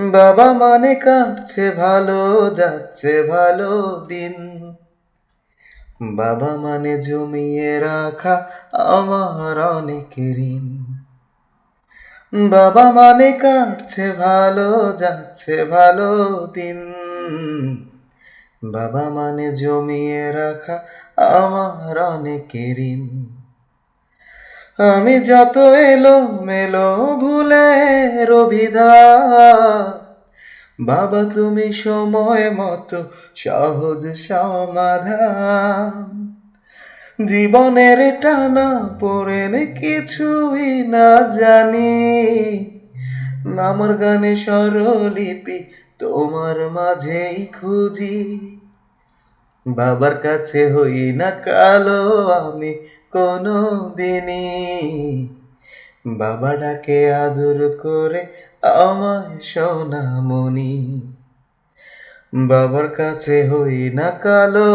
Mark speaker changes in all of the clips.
Speaker 1: বাবা মানে কাটছে ভালো যাচ্ছে, ভালো দিন। বাবা মানে জমিয়ে রাখা আমার অনেক ঋণ। বাবা মানে কাটছে ভালো যাচ্ছে, ভালো দিন। বাবা মানে জমিয়ে রাখা আমার অনেক ঋণ। আমি যত এলো মেলো ভুলে রবিধা বাবা, তুমি সময় মতো সহজ সমাধান। জীবনের টানা পড়েন কিছুই না জানি। আমার গানে স্বরলিপি তোমার মাঝেই খুঁজি। বাবার কাছে হই না কালো আমি কোনো দিনই বাবা ডাকে আদর করে, আমায় সোনামণি বাবার কাছে হই না কালো,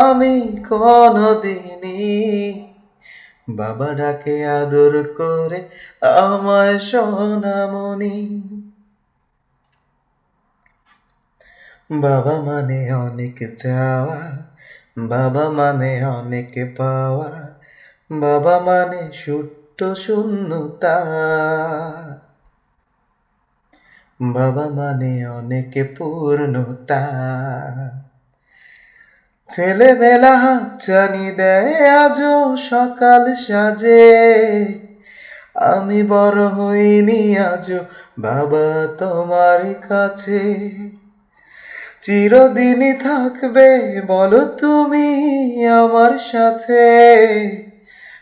Speaker 1: আমি কোনো দিনই বাবা ডাকে আদর করে, আমায় সোনামণি বাবা মানে অনেক চাওয়া, বাবা মানে অনেক পাওয়া, বাবা মানে সুট্ট শূন্যতা বাবা মানে অনেকে পূর্ণতা। ছেলেবেলা হাতছানি দেয়, আজও সকাল সাজে। আমি বড় হইনি, আজও বাবা তোমার কাছে। চিরদিনই থাকবে, বলো তুমি আমার সাথে।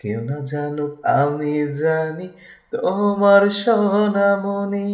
Speaker 1: কেউ না জানুক আমি জানি তোমার সোনামণি।